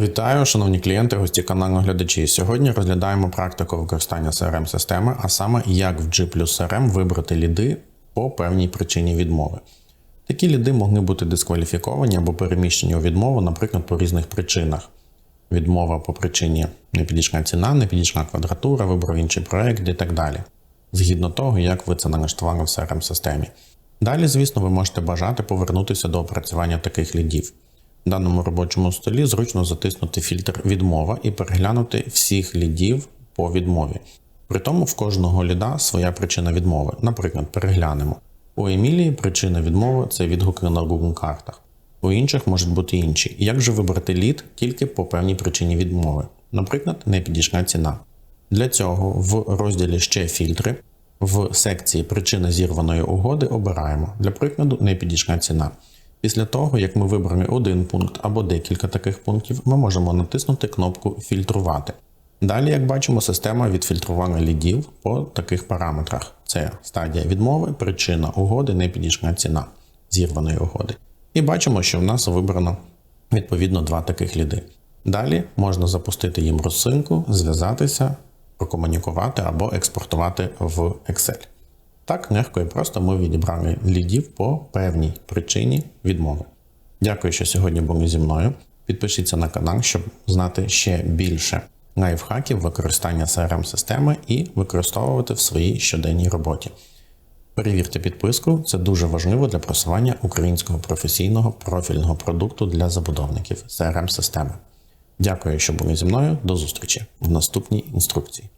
Вітаю, шановні клієнти, гості каналу глядачі. Сьогодні розглядаємо практику використання crm системи а саме як в G CRM вибрати ліди по певній причині відмови. Такі ліди могли бути дискваліфіковані або переміщені у відмову, наприклад, по різних причинах. Відмова по причині не підійшла ціна, не підійшла квадратура, вибрав інший проект і так далі. Згідно того, як ви це налаштували в crm системі Далі, звісно, ви можете бажати повернутися до опрацювання таких лідів. Даному робочому столі зручно затиснути фільтр відмова і переглянути всіх лідів по відмові. При тому в кожного ліда своя причина відмови. Наприклад, переглянемо. У Емілії причина відмови це відгуки на Google картах. У інших можуть бути інші. Як же вибрати лід тільки по певній причині відмови? Наприклад, не підійшла ціна. Для цього в розділі Ще фільтри в секції Причина зірваної угоди обираємо. Для прикладу, не підійшла ціна. Після того, як ми виберемо один пункт або декілька таких пунктів, ми можемо натиснути кнопку Фільтрувати. Далі, як бачимо, система відфільтрувала лідів по таких параметрах: це стадія відмови, причина угоди, не підійшла ціна зірваної угоди. І бачимо, що в нас вибрано відповідно два таких ліди. Далі можна запустити їм розсинку, зв'язатися, прокомунікувати або експортувати в Excel. Так, легко і просто ми відібрали лідів по певній причині відмови. Дякую, що сьогодні були зі мною. Підпишіться на канал, щоб знати ще більше лайфхаків використання crm системи і використовувати в своїй щоденній роботі. Перевірте підписку, це дуже важливо для просування українського професійного профільного продукту для забудовників crm системи Дякую, що були зі мною. До зустрічі в наступній інструкції.